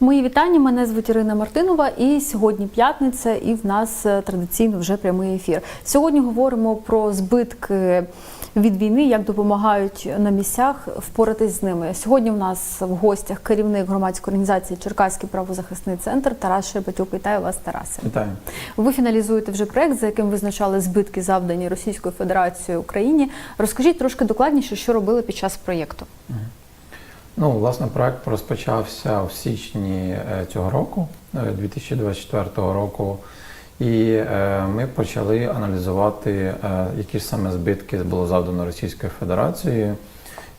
Мої вітання. Мене звуть Ірина Мартинова, і сьогодні п'ятниця, і в нас е, традиційно вже прямий ефір. Сьогодні говоримо про збитки від війни, як допомагають на місцях впоратись з ними. Сьогодні в нас в гостях керівник громадської організації Черкаський правозахисний центр Тарас Шепетюк. Вітаю вас, Тарасе. Вітаю. Ви фіналізуєте вже проект, за яким визначали збитки, завдані Російською Федерацією Україні. Розкажіть трошки докладніше, що робили під час проєкту. Ну, власне, проект розпочався в січні е, цього року, е, 2024 року, і е, ми почали аналізувати, е, які ж саме збитки було завдано Російською Федерацією.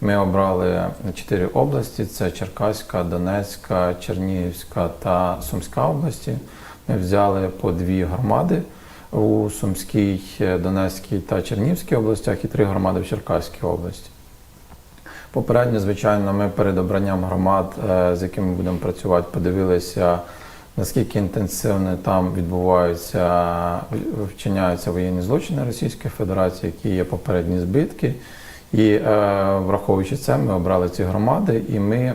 Ми обрали чотири області: це Черкаська, Донецька, Чернігівська та Сумська області. Ми взяли по дві громади у Сумській, е, Донецькій та Чернігівській областях і три громади в Черкаській області. Попередньо, звичайно, ми перед обранням громад, е, з якими будемо працювати, подивилися, наскільки інтенсивно там відбуваються, вчиняються воєнні злочини Російської Федерації, які є попередні збитки. І е, враховуючи це, ми обрали ці громади, і ми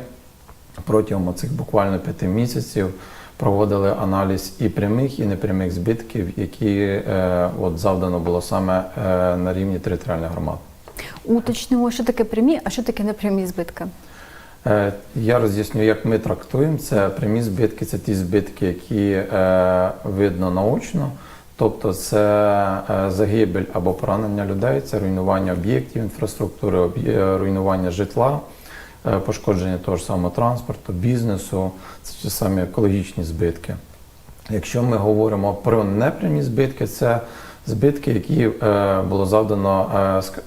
протягом цих буквально п'яти місяців проводили аналіз і прямих, і непрямих збитків, які е, от завдано було саме на рівні територіальних громад. Уточнимо, що таке прямі, а що таке непрямі збитки. Е, Я роз'ясню, як ми трактуємо це. Прямі збитки це ті збитки, які е, видно наочно, тобто це е, загибель або поранення людей, це руйнування об'єктів інфраструктури, руйнування житла, пошкодження того ж самого транспорту, бізнесу, це самі екологічні збитки. Якщо ми говоримо про непрямі збитки, це збитки, які е, було завдано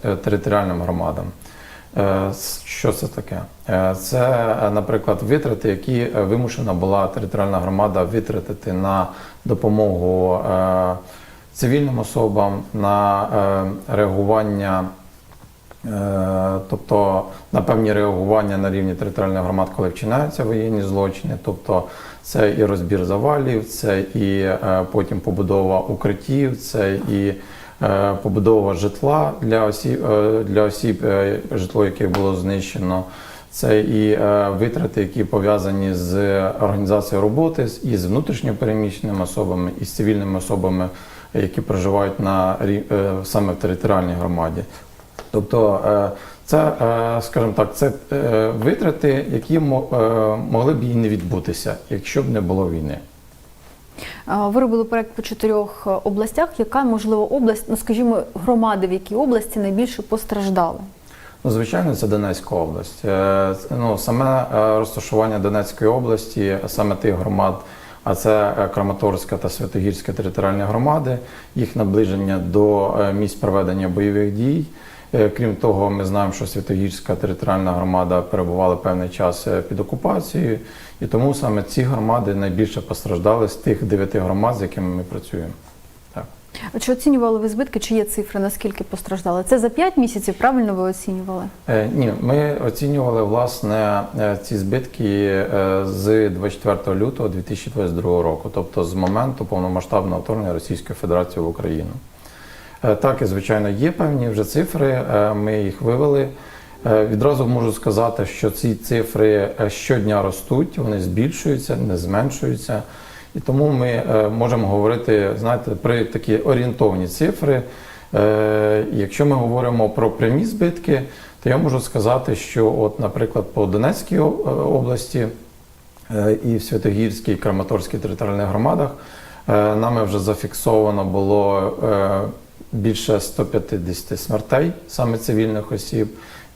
е, е, територіальним громадам. Що це таке? Це, наприклад, витрати, які вимушена була територіальна громада витратити на допомогу цивільним особам, на реагування, тобто на певні реагування на рівні територіальних громад, коли вчиняються воєнні злочини, тобто це і розбір завалів, це і е, потім побудова укриттів, це і е, побудова житла для осіб, е, для осіб, е, житло яких було знищено. Це і е, витрати, які пов'язані з організацією роботи і з внутрішньопереміщеними особами, і з цивільними особами, які проживають на е, саме в територіальній громаді. Тобто е, це, е, скажімо так, це е, витрати, які могли б і не відбутися, якщо б не було війни. Ви робили проект по чотирьох областях. Яка можливо область, ну скажімо, громади, в якій області найбільше постраждали? Ну, звичайно, це Донецька область. Ну, саме розташування Донецької області, саме тих громад, а це Краматорська та Святогірська територіальні громади, їх наближення до місць проведення бойових дій. Е, Крім того, ми знаємо, що Святогірська територіальна громада перебувала певний час е, під окупацією, і тому саме ці громади найбільше постраждали з тих дев'яти громад, з якими ми працюємо. Так. Чи оцінювали ви збитки? Чи є цифри, наскільки постраждали? Це за 5 місяців, правильно ви оцінювали? Е, Ні, ми оцінювали власне е, ці збитки з 24 лютого 2022 року, тобто з моменту повномасштабного вторгнення Російської Федерації в Україну. Е, Так, і звичайно, є певні вже цифри. е, Ми їх вивели. Е, Відразу можу сказати, що ці цифри щодня ростуть, вони збільшуються, не зменшуються. І тому ми можемо говорити, знаєте, при такі орієнтовні цифри. Якщо ми говоримо про прямі збитки, то я можу сказати, що, от, наприклад, по Донецькій області і в Святогірській, і Краматорській територіальних громадах нами вже зафіксовано було більше 150 смертей саме цивільних осіб,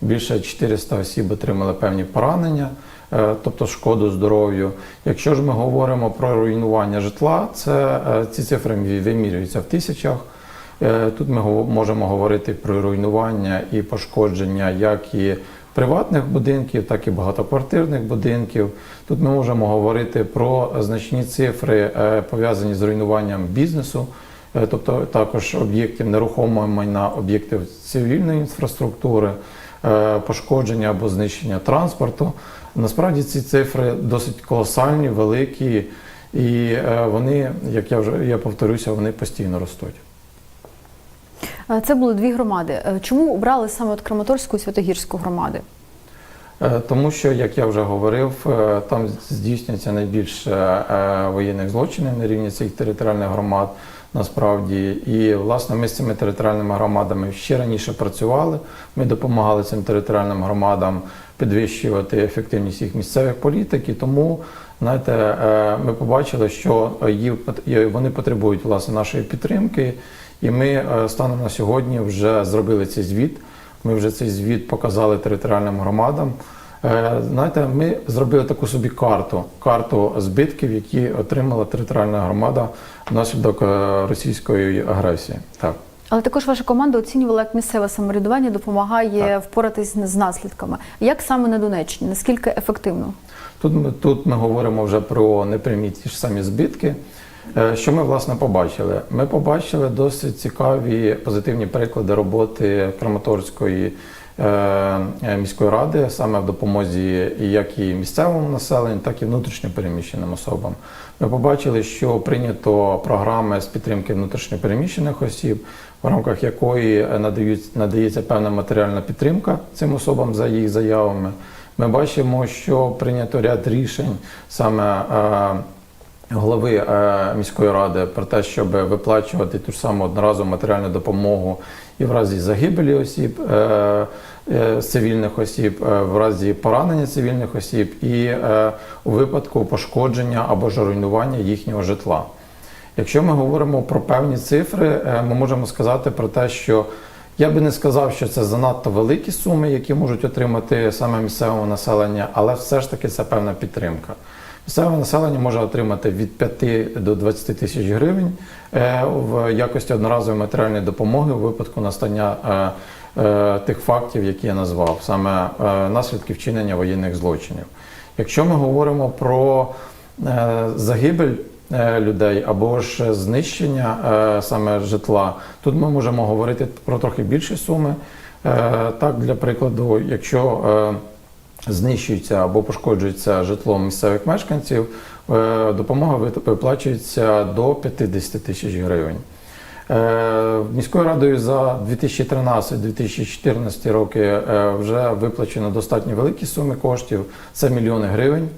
більше 400 осіб отримали певні поранення, е, тобто шкоду здоров'ю. Якщо ж ми говоримо про руйнування житла, це е, ці цифри вимірюються в тисячах. Е, Тут ми можемо говорити про руйнування і пошкодження як і приватних будинків, так і багатоквартирних будинків. Тут ми можемо говорити про значні цифри, пов'язані з руйнуванням бізнесу, тобто також об'єктів нерухомого майна, об'єктів цивільної інфраструктури, е, пошкодження або знищення транспорту. Насправді ці цифри досить колосальні, великі, і е, вони, як я вже я повторюся, вони постійно ростуть. Е, Це були дві громади. Е, Чому обрали саме от Краматорську і Святогірську громади? Е, Тому що, як я вже говорив, е, там здійснюється найбільше е, воєнних злочинів на рівні цих територіальних громад насправді. І власне ми з цими територіальними громадами ще раніше працювали. Ми допомагали цим територіальним громадам підвищувати ефективність їх місцевих політик. І тому знаєте, е, ми побачили, що вони потребують власне нашої підтримки. І ми е, станом на сьогодні вже зробили цей звіт. Ми вже цей звіт показали територіальним громадам. Е, Знаєте, ми зробили таку собі карту, карту збитків, які отримала територіальна громада внаслідок е, російської агресії. Так. Але також ваша команда оцінювала, як місцеве самоврядування допомагає впоратись з наслідками. Як саме на Донеччині? Наскільки ефективно? Тут ми, тут ми говоримо вже про непрямі ті ж самі збитки. Е, Що ми власне побачили? Ми побачили досить цікаві позитивні приклади роботи Краматорської міської ради саме в допомозі як і місцевому населенню, так і внутрішньо переміщеним особам. Ми побачили, що прийнято програми з підтримки внутрішньо переміщених осіб, в рамках якої е, надають, надається певна матеріальна підтримка цим особам за їх заявами. Ми бачимо, що прийнято ряд рішень саме е, голови е, міської ради про те, щоб виплачувати ту ж саму одноразову матеріальну допомогу і в разі загибелі осіб, е, е, цивільних осіб, в разі поранення цивільних осіб і у випадку пошкодження або ж руйнування їхнього житла. Якщо ми говоримо про певні цифри, ми можемо сказати про те, що я би не сказав, що це занадто великі суми, які можуть отримати саме місцеве населення, але все ж таки це певна підтримка. Місцеве населення може отримати від 5 до 20 тисяч гривень е, в якості одноразової матеріальної допомоги у випадку настання е, е, тих фактів, які я назвав, саме наслідки вчинення воєнних злочинів. Якщо ми говоримо про загибель людей або ж знищення саме житла, тут ми можемо говорити про трохи більші суми. Так, для прикладу, якщо знищується або пошкоджується житло місцевих мешканців, е, допомога виплачується до 50 тисяч гривень. Е, Міською радою за 2013-2014 роки е, вже виплачено достатньо великі суми коштів, це мільйони гривень.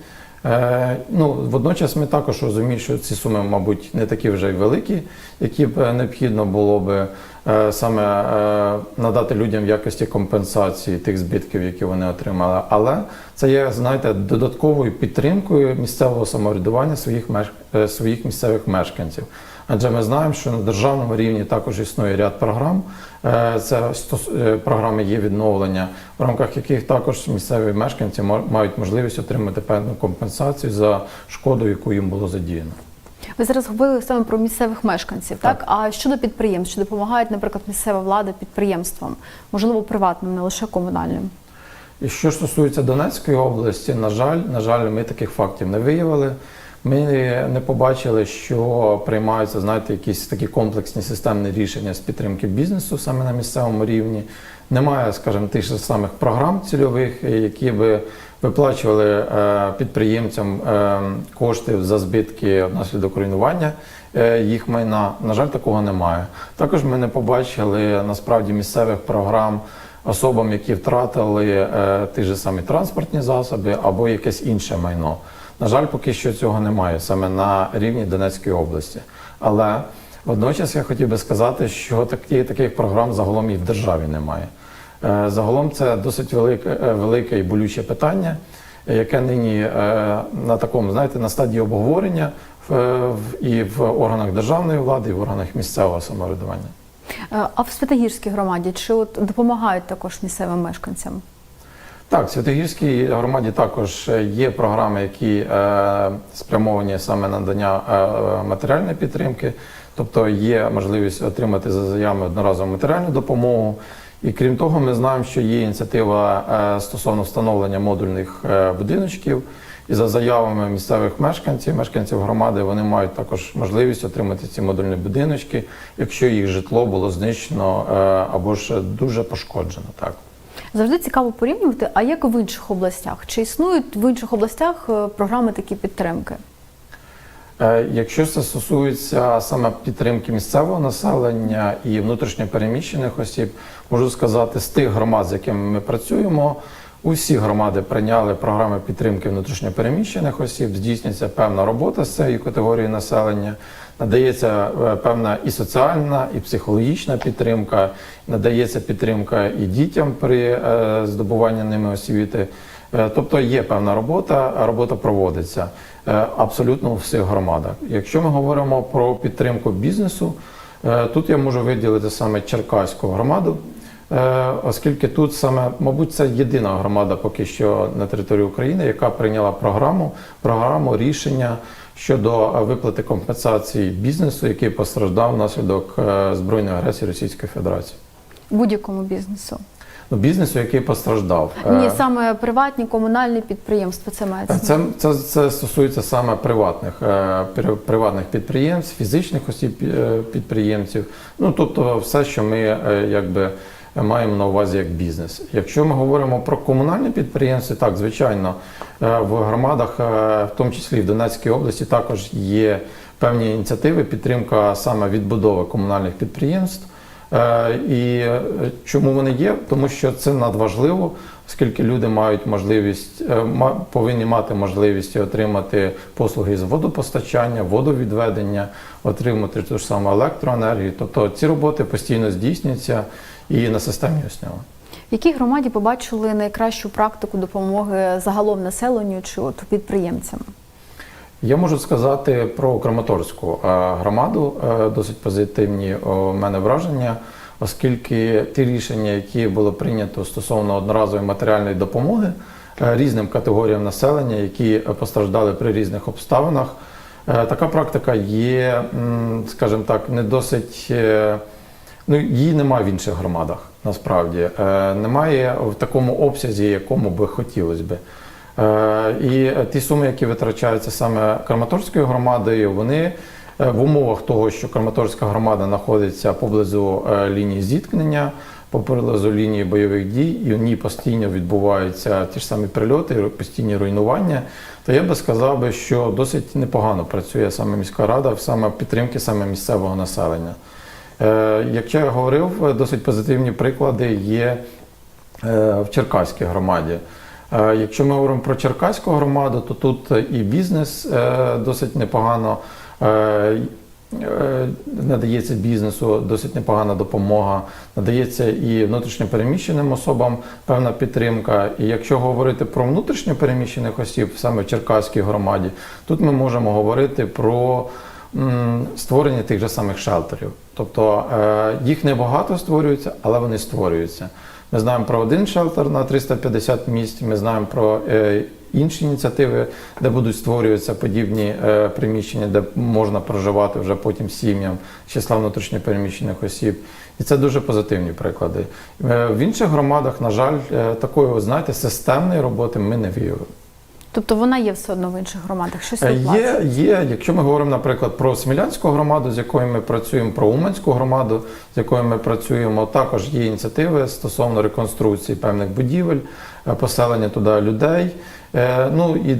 Ну, водночас ми також розуміємо, що ці суми, мабуть, не такі вже й великі, які б необхідно було б е, саме е, надати людям в якості компенсації тих збитків, які вони отримали. Але це є, знаєте, додатковою підтримкою місцевого самоврядування своїх меш... е, своїх місцевих мешканців. Адже ми знаємо, що на державному рівні також існує ряд програм. Е, Це е, програми є відновлення, в рамках яких також місцеві мешканці ма- мають можливість отримати певну компенсацію за шкоду, яку їм було задіяно. Ви зараз говорили саме про місцевих мешканців, так? Так. А щодо підприємств, чи допомагають, наприклад, місцева влада підприємствам, можливо, приватним, не лише комунальним? І що стосується Донецької області, на жаль, на жаль, ми таких фактів не виявили. Ми не побачили, що приймаються, знаєте, якісь такі комплексні системні рішення з підтримки бізнесу саме на місцевому рівні. Немає, скажімо, тих же самих програм цільових, які би виплачували е, підприємцям е, кошти за збитки внаслідок руйнування е, їх майна. На жаль, такого немає. Також ми не побачили насправді місцевих програм особам, які втратили ті ж самі транспортні засоби або якесь інше майно. На жаль, поки що цього немає саме на рівні Донецької області. Але водночас я хотів би сказати, що такі, таких програм загалом і в державі немає. Е, Загалом це досить велике, е, велике і болюче питання, яке нині е, на такому, знаєте, на стадії обговорення в, в- і в органах державної влади, і в органах місцевого самоврядування. А в Святогірській громаді чи от допомагають також місцевим мешканцям? Так, в Святогірській громаді також є програми, які спрямовані саме на надання матеріальної підтримки, тобто є можливість отримати за заявами одноразову матеріальну допомогу. І крім того, ми знаємо, що є ініціатива е, стосовно встановлення модульних е, будиночків. І за заявами місцевих мешканців, мешканців громади, вони мають також можливість отримати ці модульні будиночки, якщо їх житло було знищено е, або ж дуже пошкоджено. Так. Завжди цікаво порівнювати, а як в інших областях? Чи існують в інших областях програми такі підтримки? Якщо це стосується саме підтримки місцевого населення і внутрішньо переміщених осіб, можу сказати, з тих громад, з якими ми працюємо, Усі громади прийняли програми підтримки внутрішньопереміщених осіб, здійснюється певна робота з цією категорією населення, надається е, певна і соціальна, і психологічна підтримка, надається підтримка і дітям при е, здобуванні ними освіти. Е, Тобто є певна робота, робота проводиться абсолютно у всіх громадах. Якщо ми говоримо про підтримку бізнесу, тут я можу виділити саме Черкаську громаду, оскільки тут саме, мабуть, це єдина громада поки що на території України, яка прийняла програму, програму рішення щодо е, виплати компенсації бізнесу, який постраждав внаслідок е, збройної агресії Російської Федерації. Будь-якому бізнесу. Ну, бізнесу, який постраждав. Ні, Е, саме приватні комунальні підприємства. Це мається. Це, це, це стосується саме приватних, е, приватних підприємств, фізичних осіб е, підприємців. Ну тобто, все, що ми е, якби маємо на увазі як бізнес. Якщо ми говоримо про комунальні підприємства, так звичайно, е, в громадах, е, в тому числі в Донецькій області, також є певні ініціативи, підтримка саме відбудови комунальних підприємств. Е, І е, чому вони є? Тому що це надважливо, оскільки люди мають можливість, е, повинні мати можливість отримати послуги з водопостачання, водовідведення, отримати ту ж саму електроенергію. Тобто ці роботи постійно здійснюються і на системній основі. В якій громаді побачили найкращу практику допомоги загалом населенню чи от підприємцям? Я можу сказати про Краматорську громаду. Е, Досить позитивні у мене враження, оскільки ті рішення, які було прийнято стосовно одноразової матеріальної допомоги е, різним категоріям населення, які постраждали при різних обставинах, е, така практика є, скажімо так, не досить. Ну, її немає в інших громадах, насправді. Е, немає в такому обсязі, якому би хотілося би. Е, і ті суми, які витрачаються саме Краматорською громадою, вони е, в умовах того, що Краматорська громада знаходиться поблизу е, лінії зіткнення, поблизу лінії бойових дій, і в ній постійно відбуваються ті ж самі прильоти, постійні руйнування, то я би сказав би, що досить непогано працює саме міська рада саме підтримки саме місцевого населення. Е, Як я говорив, досить позитивні приклади є е, в Черкаській громаді. Е, Якщо ми говоримо про Черкаську громаду, то тут і бізнес досить непогано надається бізнесу, досить непогана допомога, надається і внутрішньопереміщеним особам певна підтримка. І якщо говорити про внутрішньопереміщених осіб саме в Черкаській громаді, тут ми можемо говорити про створення тих же самих шелтерів. Тобто е, їх небагато створюється, але вони створюються. Ми знаємо про один шелтер на 350 місць. Ми знаємо про е, інші ініціативи, де будуть створюватися подібні е, приміщення, де можна проживати вже потім сім'ям числа внутрішньопереміщених осіб. І це дуже позитивні приклади. В інших громадах, на жаль, такої, знаєте, системної роботи ми не виявили. Тобто вона є все одно в інших громадах. Щось Е, Є, є, якщо ми говоримо, наприклад, про Смілянську громаду, з якою ми працюємо, про Уманську громаду, з якою ми працюємо, також є ініціативи стосовно реконструкції певних будівель, е, поселення туди людей. Е, Ну і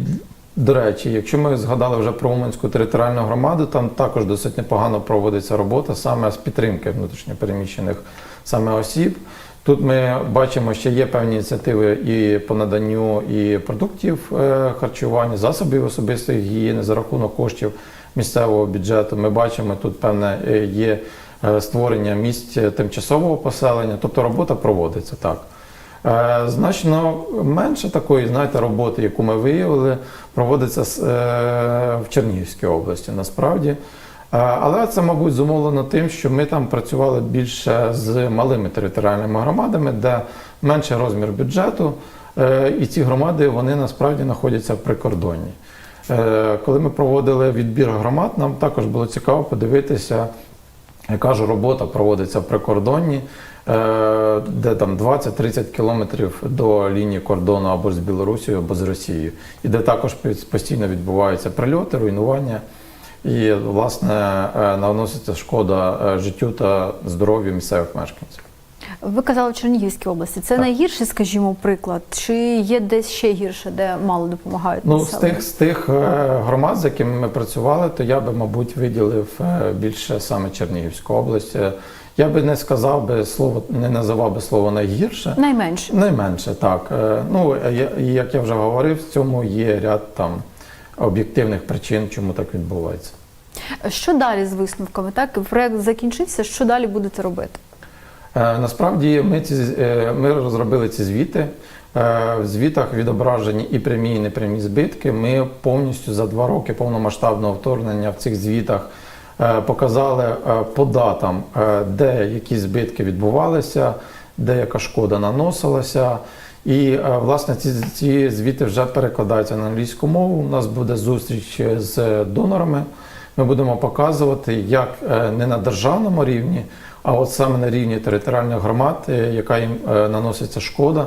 до речі, якщо ми згадали вже про Уманську територіальну громаду, там також досить непогано проводиться робота саме з підтримки внутрішньопереміщених саме осіб. Тут ми бачимо, що є певні ініціативи і по наданню і продуктів е, харчування, засобів особистої гігієни за рахунок коштів місцевого бюджету. Ми бачимо тут певне е, є е, створення місць тимчасового поселення, тобто робота проводиться так. Значно менше такої, знаєте, роботи, яку ми виявили, проводиться в Чернігівській області насправді. Але це, мабуть, зумовлено тим, що ми там працювали більше з малими територіальними громадами, де менший розмір бюджету, е, і ці громади вони насправді знаходяться в прикордонні. Е, Коли ми проводили відбір громад, нам також було цікаво подивитися, яка ж робота проводиться в прикордонні, е, де там 20-30 кілометрів до лінії кордону або з Білорусією, або з Росією, і де також постійно відбуваються прильоти, руйнування. І, власне, е, наноситься шкода е, життю та здоров'ю місцевих мешканців. Ви казали в Чернігівській області. Це Так. найгірший, скажімо, приклад, чи є десь ще гірше, де мало допомагають? Ну, з тих, з тих е, громад, з якими ми працювали, то я би, мабуть, виділив більше саме Чернігівську область. Я би не сказав би слово, не називав би слово найгірше. найменше. Найменше, так. Ну, як я вже говорив, в цьому є ряд там об'єктивних причин, чому так відбувається. Що далі з висновками? Так, проект закінчився. Що далі будете робити? Е, Насправді ми ці е, ми розробили ці звіти. Е, В звітах відображені і прямі, і непрямі збитки. Ми повністю за два роки повномасштабного вторгнення в цих звітах показали по датам, де які збитки відбувалися, де яка шкода наносилася. І е, власне ці, ці звіти вже перекладаються на англійську мову. У нас буде зустріч з донорами. Ми будемо показувати, як е, не на державному рівні, а от саме на рівні територіальних громад, е, яка їм е, наноситься шкода,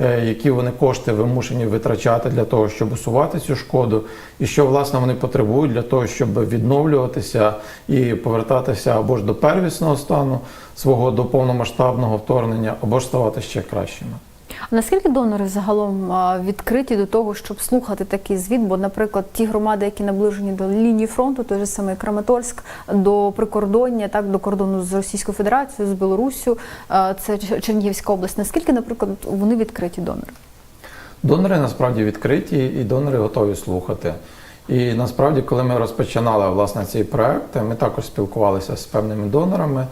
е, які вони кошти вимушені витрачати для того, щоб усувати цю шкоду, і що власне вони потребують для того, щоб відновлюватися і повертатися або ж до первісного стану свого до повномасштабного вторгнення, або ж ставати ще кращими. А наскільки донори загалом відкриті до того, щоб слухати такий звіт? Бо, наприклад, ті громади, які наближені до лінії фронту, той же самий Краматорськ, до прикордоння, так до кордону з Російською Федерацією, з Білоруссю, це Чернігівська область. Наскільки, наприклад, вони відкриті донори? Донори насправді відкриті і донори готові слухати. І насправді, коли ми розпочинали власне цей проект, ми також спілкувалися з певними донорами.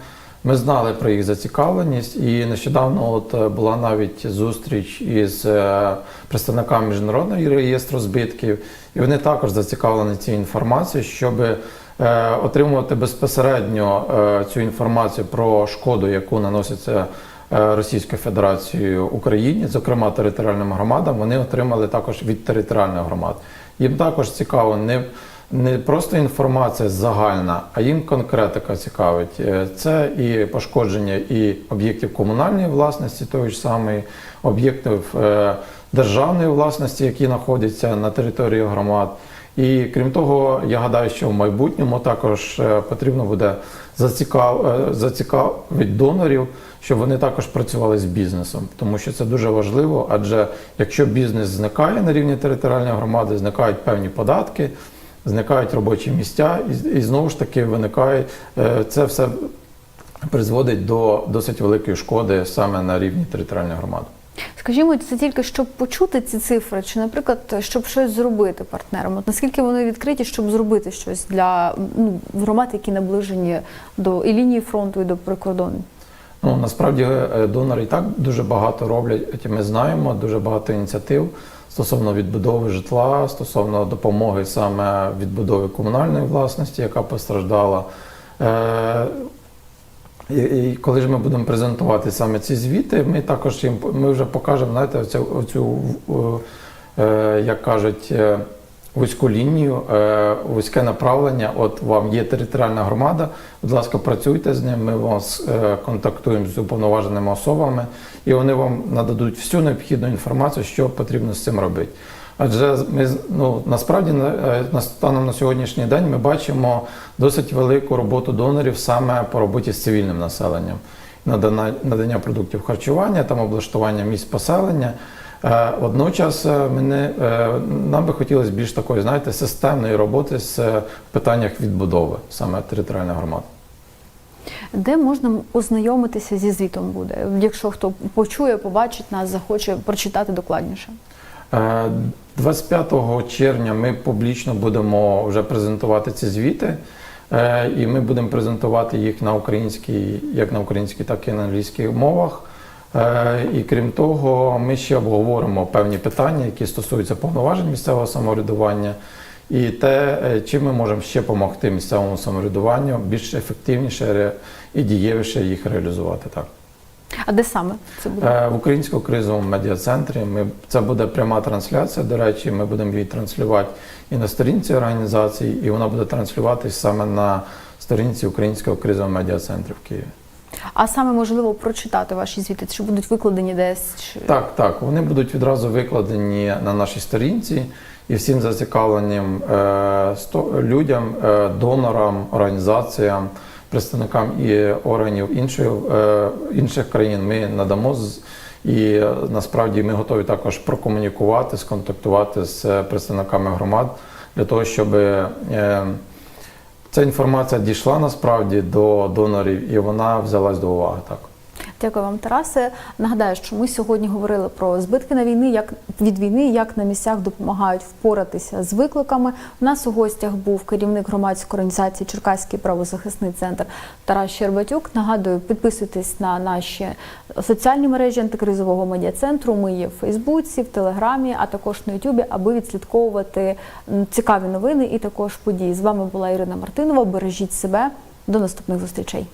Ми знали про їх зацікавленість, і нещодавно от е, була навіть зустріч із е, представниками міжнародного реєстру збитків, і вони також зацікавлені цією інформацією, щоб е, отримувати безпосередньо цю інформацію про шкоду, яку наноситься Російською Федерацією Україні, зокрема територіальним громадам, вони отримали також від територіальних громад. Їм також цікаво не, не просто інформація загальна, а їм конкретика цікавить. Е, Це і пошкодження і об'єктів комунальної власності, тої ж самої об'єктів е, державної власності, які знаходяться на території громад. І крім того, я гадаю, що в майбутньому також е, потрібно буде зацікав... зацікавити донорів, щоб вони також працювали з бізнесом, тому що це дуже важливо. Адже якщо бізнес зникає на рівні територіальної громади, зникають певні податки, зникають робочі місця, і, і знову ж таки виникає е, це все призводить до досить великої шкоди саме на рівні територіальної громади. Скажімо, це тільки щоб почути ці цифри, чи, наприклад, щоб щось зробити партнерам? От наскільки вони відкриті, щоб зробити щось для ну, громад, які наближені до і лінії фронту, і до прикордону? Ну насправді е, донори і так дуже багато роблять. Ми знаємо дуже багато ініціатив стосовно відбудови житла, стосовно допомоги саме відбудови комунальної власності, яка постраждала. Е, І, коли ж ми будемо презентувати саме ці звіти, ми також їм ми вже покажемо, знаєте, оцю, оцю е, як кажуть, вузьку лінію, е, вузьке направлення. От вам є територіальна громада. Будь ласка, працюйте з ним. Ми вас е, контактуємо з уповноваженими особами, і вони вам нададуть всю необхідну інформацію, що потрібно з цим робити. Адже ми ну насправді на е, на станом на сьогоднішній день ми бачимо досить велику роботу донорів саме по роботі з цивільним населенням, надання, надання продуктів харчування, там облаштування місць поселення. Е, Водночас е, мене е, нам би хотілося більш такої, знаєте, системної роботи з питаннях відбудови саме територіальної громади. Де можна ознайомитися зі звітом буде, якщо хто почує, побачить нас, захоче прочитати докладніше? Е, 25 червня ми публічно будемо вже презентувати ці звіти, і ми будемо презентувати їх на українській, як на українській, так і на англійській мовах. Е, І крім того, ми ще обговоримо певні питання, які стосуються повноважень місцевого самоврядування, і те, е, чим ми можемо ще допомогти місцевому самоврядуванню більш ефективніше і дієвіше їх реалізувати. Так. А де саме це буде? Е, В українському кризовому медіа-центрі ми це буде пряма трансляція. До речі, ми будемо її транслювати і на сторінці організації, і вона буде транслюватись саме на сторінці українського кризового медіа-центру в Києві. А саме можливо прочитати ваші звіти, чи будуть викладені десь? Чи... Так, так, вони будуть відразу викладені на нашій сторінці і всім зацікавленим е, людям, е, донорам, організаціям представникам і органів іншої, е, інших країн ми надамо з- і е, насправді ми готові також прокомунікувати, сконтактувати з е, представниками громад для того, щоб е, ця інформація дійшла насправді до донорів і вона взялась до уваги. Так. Дякую вам, Тарасе. Нагадаю, що ми сьогодні говорили про збитки на війни, як від війни, як на місцях допомагають впоратися з викликами. У нас у гостях був керівник громадської організації Черкаський правозахисний центр Тарас Щербатюк. Нагадую, підписуйтесь на наші соціальні мережі антикризового медіа-центру. Ми є в Фейсбуці, в Телеграмі, а також на Ютубі, аби відслідковувати цікаві новини і також події. З вами була Ірина Мартинова. Бережіть себе. До наступних зустрічей.